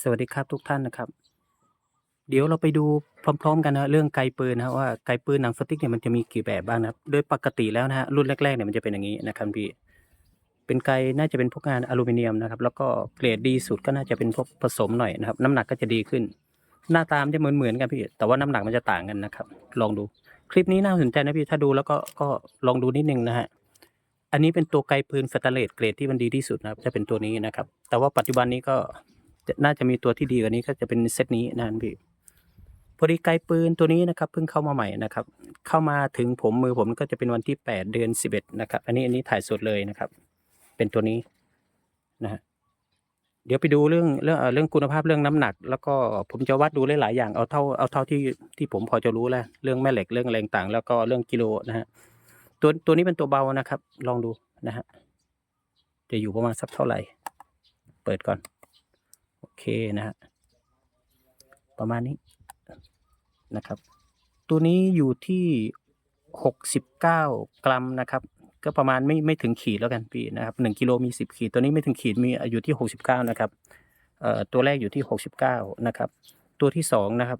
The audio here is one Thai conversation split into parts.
สวัสดีครับทุกท่านนะครับ เดี๋ยวเราไปดูพร้อม ๆ กันนะเรื่องไกปืนนะว่าไกปืนหนังสติ๊กเนี่ยมันจะมีกี่แบบบ้างนะครับโดยปกติแล้วนะฮะรุ่นแรกๆเนี่ยมันจะเป็นอย่างนี้นะครับพี่เป็นไกน่าจะเป็นพวกงานอลูมิเนียมนะครับ แล้วก็เกรดดีสุดก็น่าจะเป็นพวกผสมหน่อยนะครับ น้ำหนักก็จะดีขึ้น หน้าตามจะเหมือนเหมือนๆกันพี่แต่ว่าน้ำหนักมันจะต่างกันนะครับ ลองดูคลิปนี้น่าสนใจนะพี่ถ้าดูแล้วก็ก็ลองดูนิดนึงนะฮะอันนี้เป็นตัวไกปืนเฟตเลตเกรดที่มันดีที่สุดนะครับจะเป็นตัวนี้นะครับ แต่ว่าปัจจุบันนี้ก็ น่าจะมีตัวที่ดีกว่านี้ก็จะเป็นเซตนี้นะพี่พอดีไกลปืนตัวนี้นะครับเพิ่งเข้ามาใหม่นะครับ เข้ามาถึงผมมือผมก็จะเป็นวันที่แปดเดือนสิบเอ็ดนะครับ อันนี้อันนี้ถ่ายสดเลยนะครับ เป็นตัวนี้นะฮะเดี๋ยวไปดูเรื่องเรื่องเรื่องคุณภาพเรื่องน้ำหนัก แล้วก็ผมจะวัดดูหลายๆอย่างเอาเท่าเอาเท่าที่ที่ผมพอจะรู้แล้วเรื่องแม่เหล็กเรื่องแรงต่าง แล้วก็เรื่องกิโลนะฮะตัวตัวนี้เป็นตัวเบานะครับ ลองดูนะฮะจะอยู่ประมาณสักเท่าไหร่ เปิดก่อน เคนะฮะประมาณนี้นะครับ ตัวนี้อยู่ที่หกสิบเก้ากรัมนะครับ ก็ประมาณไม่ไม่ถึงขีดแล้วกันพี่นะครับหนึ่งกิโลมีสิบขีด ตัวนี้ไม่ถึงขีดมีอยู่ที่หกสิบเก้านะครับเอ่อตัวแรกอยู่ที่หกสิบเก้านะครับ ตัวที่สองนะครับ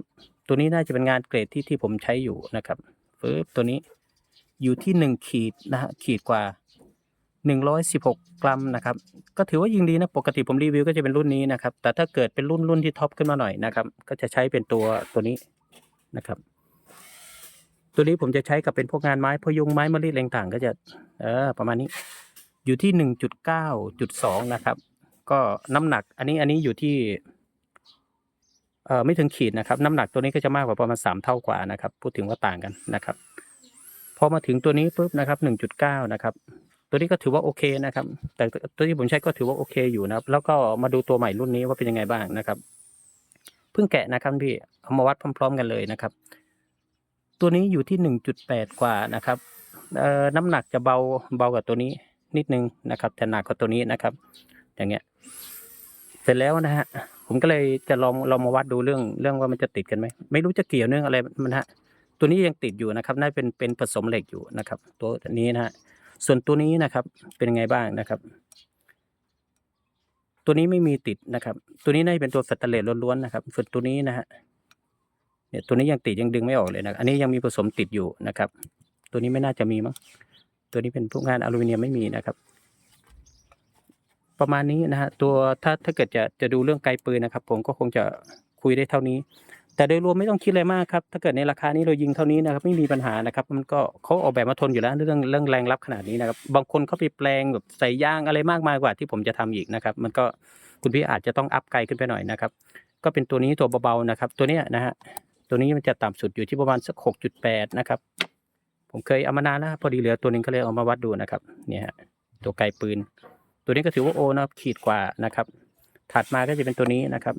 ตัวนี้น่าจะเป็นงานเกรดที่ที่ผมใช้อยู่นะครับปึ๊บตัวนี้อยู่ที่หนึ่งขีดนะฮะขีดกว่า หนึ่งร้อยสิบหกกรัมนะครับ ก็ถือว่ายิงดีนะ ปกติผมรีวิวก็จะเป็นรุ่นนี้นะครับ แต่ถ้าเกิดเป็นรุ่นรุ่นที่ท็อปขึ้นมาหน่อยนะครับ ก็จะใช้เป็นตัวตัวนี้นะครับ ตัวนี้ผมจะใช้กับเป็นพวกงานไม้พยุงไม้มะลิแรงต่างก็จะ เออ ประมาณนี้ อยู่ที่หนึ่งจุดเก้าจุดสองนะครับ ก็น้ำหนัก อันนี้อันนี้อยู่ที่ เอ่อไม่ถึงขีดนะครับ น้ำหนักตัวนี้ก็จะมากกว่าประมาณสามเท่ากว่านะครับ พูดถึงว่าต่างกันนะครับ พอมาถึงตัวนี้ปุ๊บนะครับหนึ่งจุดเก้านะครับ ตัวนี้ก็ถือว่าโอเคนะครับ แต่ตัวที่ผมใช้ก็ถือว่าโอเคอยู่นะครับ แล้วก็มาดูตัวใหม่รุ่นนี้ว่าเป็นยังไงบ้างนะครับเพิ่งแกะนะครับพี่เอามาวัดพร้อม ๆ กันเลยนะครับ ตัวนี้อยู่ที่หนึ่งจุดแปดกว่านะครับเอ่อน้ำหนักจะเบาเบากว่าตัวนี้นิดนึงนะครับแต่หนักกว่าตัวนี้นะครับ อย่างเงี้ย เสร็จแล้วนะฮะผมก็เลยจะลองลองมาวัดดูเรื่องเรื่องว่ามันจะติดกันไหมไม่รู้จะเกี่ยวเนื่องอะไรมันฮะตัวนี้ยังติดอยู่นะครับ น่าเป็นเป็นผสมเหล็กอยู่นะครับ ตัวนี้นะฮะ ส่วนตัวนี้นะครับเป็นยังไงบ้างนะครับ ตัวนี้ไม่มีติดนะครับ ตัวนี้น่าจะเป็นตัวสแตนเลสล้วนๆนะครับ ส่วนตัวนี้นะฮะเนี่ยตัวนี้ยังติดยังดึงไม่ออกเลยนะอันนี้ยังมีผสมติดอยู่นะครับ ตัวนี้ไม่น่าจะมีมั้งตัวนี้เป็นพวกงานอลูมิเนียมไม่มีนะครับ ประมาณนี้นะฮะตัวถ้าถ้าเกิดจะจะดูเรื่องไกลปืนนะครับ ผมก็คงจะคุยได้เท่านี้ แต่โดยรวมไม่ต้องคิดอะไรมากครับ ถ้าเกิดในราคานี้เรายิงเท่านี้นะครับ ไม่มีปัญหานะครับ มันก็เขาออกแบบมาทนอยู่แล้วเรื่องเรื่องแรงรับขนาดนี้นะครับ บางคนเขาไปแปลงแบบใส่ยางอะไรมากมายกว่าที่ผมจะทำอีกนะครับ มันก็คุณพี่อาจจะต้องอัพไกลขึ้นไปหน่อยนะครับ ก็เป็นตัวนี้ตัวเบาๆนะครับ ตัวเนี้ยนะฮะ ตัวนี้มันจะต่ำสุดอยู่ที่ประมาณสักหกจุดแปดนะครับ ผมเคยเอามานานแล้วพอดีเหลือตัวหนึงก็เลยเอามาวัดดูนะครับ เนี่ยฮะตัวไกลปืน ตัวนี้ก็ถือว่าโอนะครับขีดกว่านะครับ ถัดมาก็จะเป็นตัวนี้นะครับ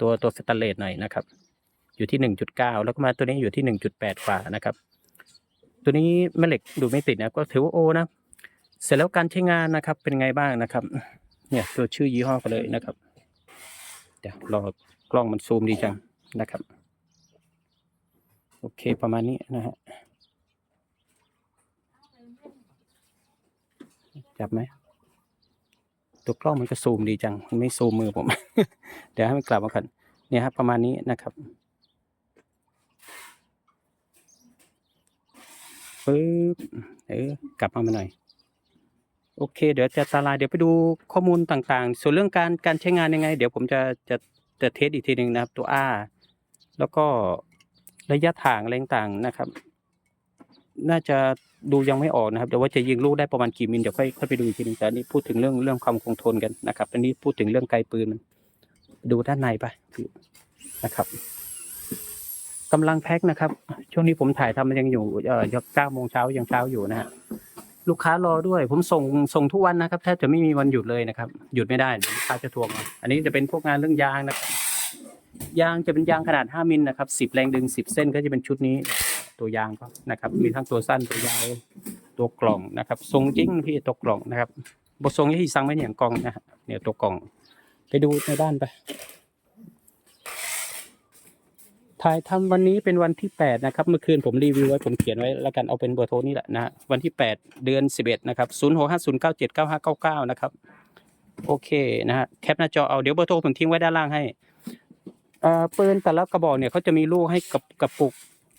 ตัวตัวสแตนเลสหน่อยนะครับ อยู่ที่หนึ่งจุดเก้าแล้วก็มาตัวนี้อยู่ที่หนึ่งจุดแปดกว่านะครับ ตัวนี้แม่เหล็กดูไม่ติดนะก็ถือว่าโอนะเสร็จแล้วการใช้งานนะครับเป็นไงบ้างนะครับ เนี่ยตัวชื่อยี่ห้อกันเลยนะครับเดี๋ยวรอกล้องมันซูมดีจังนะครับ โอเคประมาณนี้นะฮะจับไหมตัวกล้องมันก็ซูมดีจัง มันไม่ซูมมือผม เดี๋ยวให้มันกลับมาก่อนเนี่ยครับประมาณนี้นะครับ ปึ๊บ เออกลับมามาหน่อย โอเค เดี๋ยวจะตาลายเดี๋ยวไปดูข้อมูลต่างๆ ส่วนเรื่องการการใช้งานยังไง เดี๋ยวผมจะจะจะเทสอีกทีหนึ่งนะครับ ตัว R แล้วก็ระยะทางอะไรต่างๆนะครับ น่าจะดูยังไม่ออกนะครับเดี๋ยวว่าจะยิงลูกได้ประมาณกี่มิลเดี๋ยวค่อยค่อยไปดูอีกทีหนึงแต่อันนี้พูดถึงเรื่องเรื่องความคงทนกันนะครับอันนี้พูดถึงเรื่องไกลปืนมันดูด้านในไปนะครับ กำลังแพ็คนะครับ ช่วงนี้ผมถ่ายทำมันยังอยู่เอ่อเก้าโมงเช้ายังเช้าอยู่นะฮะลูกค้ารอด้วย ผมส่งส่งทุกวันนะครับแทบจะไม่มีวันหยุดเลยนะครับ หยุดไม่ได้ลูกค้าจะทวง อันนี้จะเป็นพวกงานเรื่องยางนะครับยางจะเป็นยางขนาด 5 มิลนะครับ 10 แรงดึง 10 เส้นก็จะเป็นชุดนี้ ตัวยางก็นะครับ มีทั้งตัวสั้นตัวยาวตัวกล่องนะครับ ทรงจริงพี่ตัวกล่องนะครับบททรงที่สั่งไม่เนี่ยกล่องนะฮะเนี่ยตัวกล่อง ไปดูในบ้านไป ถ่ายทำวันนี้เป็นวันที่8นะครับ เมื่อคืนผมรีวิวไว้ผมเขียนไว้แล้วกันเอาเป็นเบอร์โทรนี่แหละนะวันที่8เดือน11นะครับ0650979599นะครับ โอเคนะฮะแคปหน้าจอเอาเดี๋ยวเบอร์โทรผมทิ้งไว้ด้านล่างให้เอ่อปืนแต่ละกระบอกเนี่ยเขาจะมีลูกให้กับกระปุก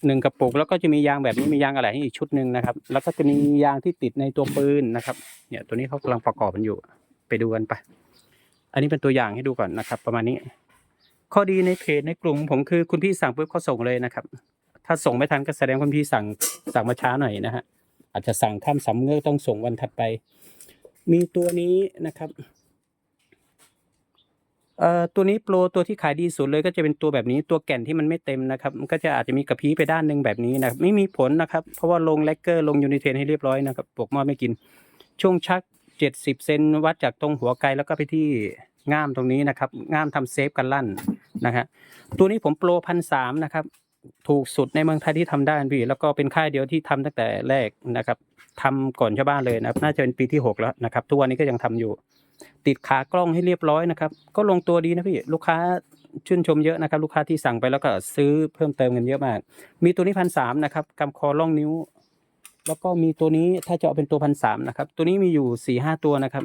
หนึ่งกระปุกแล้วก็จะมียางแบบนี้มียางอะไรให้อีกชุดหนึ่งนะครับ แล้วก็จะมียางที่ติดในตัวปืนนะครับ เนี่ยตัวนี้เขากำลังประกอบกันอยู่ ไปดูกันไป อันนี้เป็นตัวอย่างให้ดูก่อนนะครับ ประมาณนี้ ข้อดีในเพจในกลุ่มผมคือคุณพี่สั่งปุ๊บเขาส่งเลยนะครับ ถ้าส่งไม่ทันก็แสดงว่าคุณพี่สั่งสั่งมาช้าหน่อยนะฮะอาจจะสั่งข้ามสำเงือกต้องส่งวันถัดไป มีตัวนี้นะครับเอ่อตัวนี้โปรตัวที่ขายดีสุดเลยก็จะเป็นตัวแบบนี้ตัวแก่นที่มันไม่เต็มนะครับ มันก็จะอาจจะมีกระพี้ไปด้านหนึ่งแบบนี้นะครับ ไม่มีผลนะครับ เพราะว่าลงแลกเกอร์ลงยูนิเทนให้เรียบร้อยนะครับปลวกมอดไม่กิน ช่วงชักเจ็ดสิบเซนวัดจากตรงหัวไกลแล้วก็ไปที่ง่ามตรงนี้นะครับ ง่ามทำเซฟกันลั่น นะฮะตัวนี้ผมโปรพันสามนะครับถูกสุดในเมืองไทยที่ทำได้พี่แล้วก็เป็นค่ายเดียวที่ทำตั้งแต่แรกนะครับทำก่อนชาวบ้านเลยนะครับ น่าจะเป็นปีที่หกแล้วนะครับทุกวันนี้ก็ยังทำอยู่ ติดขากล้องให้เรียบร้อยนะครับ ก็ลงตัวดีนะพี่ลูกค้าชื่นชมเยอะนะครับ ลูกค้าที่สั่งไปแล้วก็ซื้อเพิ่มเติมกันเยอะมาก มีตัวนี้พันสามนะครับกำคอล่องนิ้ว แล้วก็มีตัวนี้ถ้าจะเอาเป็นตัวพันสามนะครับ ตัวนี้มีอยู่สี่ห้าตัวนะครับ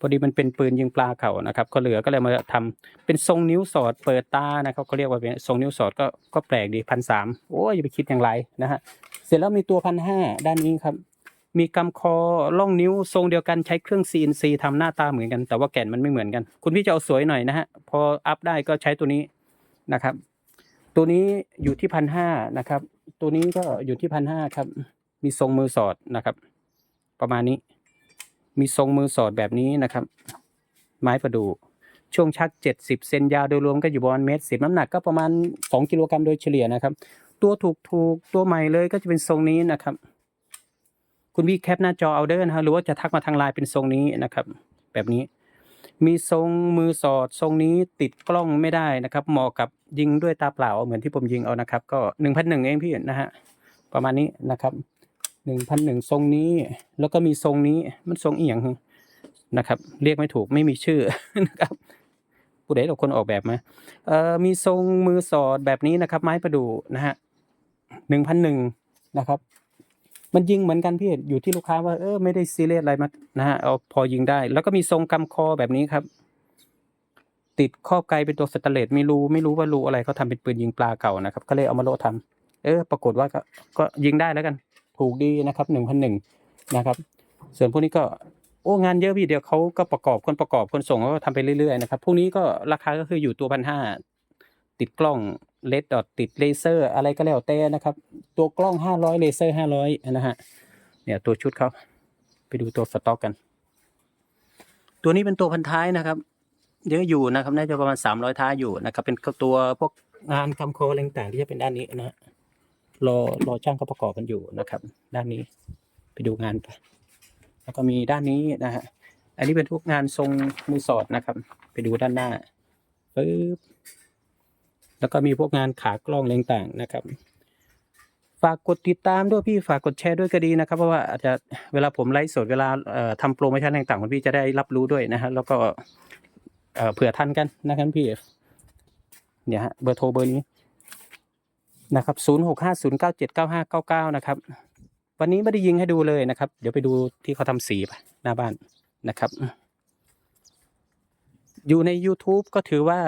พอดีมันเป็นปืนยิงปลาเขานะครับ ก็เหลือก็เลยมาทำเป็นทรงนิ้วสอดเปิดตานะครับเขาเรียกว่าเป็นทรงนิ้วสอดก็ก็แปลกดีพันสามโอ้ยอย่าไปคิดอย่างไรนะฮะเสร็จแล้วมีตัวพันห้าด้านนี้ครับ มีกำคอล่องนิ้วทรงเดียวกันใช้เครื่อง CNC ทำหน้าตาเหมือนกัน แต่ว่าแก่นมันไม่เหมือนกัน คุณพี่จะเอาสวยหน่อยนะฮะพออัพได้ก็ใช้ตัวนี้นะครับ ตัวนี้อยู่ที่พันห้านะครับ ตัวนี้ก็อยู่ที่พันห้าครับ มีทรงมือสอดนะครับ ประมาณนี้ มีทรงมือสอดแบบนี้นะครับ ไม้ประดู่ช่วงชักเจ็ดสิบเซนยาวโดยรวมก็อยู่ประมาณเมตรสิบน้ำหนักก็ประมาณสองกิโลกรัมโดยเฉลี่ยนะครับ ตัวถูกถูกตัวใหม่เลยก็จะเป็นทรงนี้นะครับ คุณพี่แคปหน้าจอเอาเดอร์นะครับหรือว่าจะทักมาทางไลน์เป็นทรงนี้นะครับ แบบนี้ มีทรงมือสอดทรงนี้ติดกล้องไม่ได้นะครับ เหมาะกับยิงด้วยตาเปล่าเหมือนที่ผมยิงเอานะครับ ก็หนึ่งพันหนึ่งเองพี่นะฮะประมาณนี้นะครับ หนึ่งพันหนึ่งทรงนี้ แล้วก็มีทรงนี้มันทรงเอียงนะครับ เรียกไม่ถูกไม่มีชื่อนะครับผู้ใดเราคนออกแบบมาเอ่อมีทรงมือสอดแบบนี้นะครับ ไม้ประดู่นะฮะหนึ่งพันหนึ่งนะครับ มันยิงเหมือนกันพี่อยู่ที่ลูกค้าว่าเออไม่ได้ซีเรียสอะไรมานะฮะเอาพอยิงได้ แล้วก็มีทรงกำคอแบบนี้ครับ ติดข้อบไกลเป็นตัวสแตเลสมีรูไม่รู้ว่ารูอะไรเขาทำเป็นปืนยิงปลาเก่านะครับ ก็เลยเอามาโลทำเออ ปรากฏว่าก็ก็ยิงได้แล้วกัน ถูกดีนะครับหนึ่งพันหนึ่งนะครับ ส่วนพวกนี้ก็โอ้งานเยอะพี่เดี๋ยวเขาก็ประกอบคนประกอบคนส่งเขาก็ทำไปเรื่อยๆนะครับพวกนี้ก็ราคาก็คืออยู่ตัวพันห้าติดกล้องเลดดอทติดเลเซอร์อะไรก็แล้วแต่นะครับ ตัวกล้องห้าร้อยเลเซอร์ห้าร้อยนะฮะเนี่ยตัวชุดเขาไปดูตัวสต็อกกัน ตัวนี้เป็นตัวพันท้ายนะครับเยอะอยู่นะครับน่าจะประมาณสามร้อยท้ายอยู่นะครับ เป็นตัวพวกงานคำโคอะไรต่างที่จะเป็นด้านนี้นะฮะ รอรอช่างเขาประกอบกันอยู่นะครับ ด้านนี้ไปดูงานไปแล้วก็มีด้านนี้นะฮะอันนี้เป็นพวกงานทรงมือสอดนะครับ ไปดูด้านหน้าปึ๊บแล้วก็มีพวกงานขากล้องอะไรต่างนะครับ ฝากกดติดตามด้วยพี่ฝากกดแชร์ด้วยก็ดีนะครับ เพราะว่าอาจจะเวลาผมไลฟ์สดเวลาทำโปรโมชั่นต่างๆคุณพี่จะได้รับรู้ด้วยนะฮะแล้วก็เอ่อเผื่อทันกันนะครับพี่เนี่ยฮะเบอร์โทรเบอร์นี้ นะครับศูนย์หกห้าศูนย์เก้าเจ็ดเก้าห้าเก้าเก้านะครับ วันนี้ไม่ได้ยิงให้ดูเลยนะครับ เดี๋ยวไปดูที่เขาทำสีไปหน้าบ้านนะครับ อยู่ใน YouTube ก็ถือว่า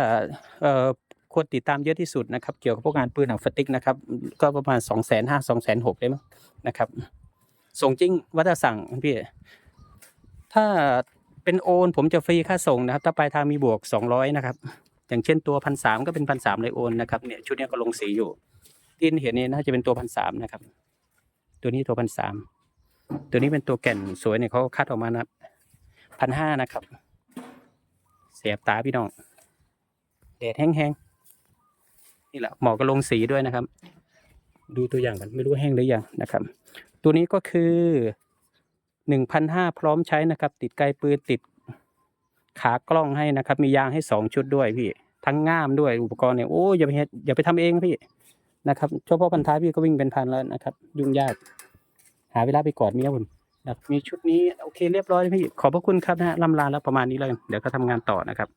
เอ่อคนติดตามเยอะที่สุดนะครับ เกี่ยวกับพวกงานปืนหนังสติ๊กนะครับ ก็ประมาณสองแสนห้าสองแสนหกได้มั้งนะครับ ส่งจริงว่าจะสั่งพี่ ถ้าเป็นโอน ผมจะฟรีค่าส่งนะครับ ถ้าปลายทางมีบวกสองร้อยนะครับ อย่างเช่นตัวพันสามก็เป็นพันสามเลยโอนนะครับเนี่ยชุดนี้ก็ลงสีอยู่ ที่เห็นนี่น่าจะเป็นตัวพันสามนะครับ ตัวนี้ตัวพันสามตัวนี้เป็นตัวแก่นสวยเนี่ยเขาคัดออกมานะพันห้านะครับ เสียบตาพี่น้องแดดแห้งๆนี่แหละเหมาะกับลงสีด้วยนะครับ ดูตัวอย่างกันไม่รู้แห้งหรือยังนะครับ ตัวนี้ก็คือหนึ่งพันห้าพร้อมใช้นะครับ ติดไกลปืนติดขากล้องให้นะครับ มียางให้สองชุดด้วยพี่ ทั้งง่ามด้วยอุปกรณ์เนี่ยโอ้อย่าไปเฮ็ดอย่าไปทำเองพี่ นะครับเฉพาะพันท้ายพี่ก็วิ่งเป็นพันแล้วนะครับ ยุ่งยาก หาเวลาไปกอดเมียผมนะครับมีชุดนี้โอเคเรียบร้อยพี่ขอบพระคุณครับนะฮะลำลาแล้วประมาณนี้เลย เดี๋ยวก็ทำงานต่อนะครับ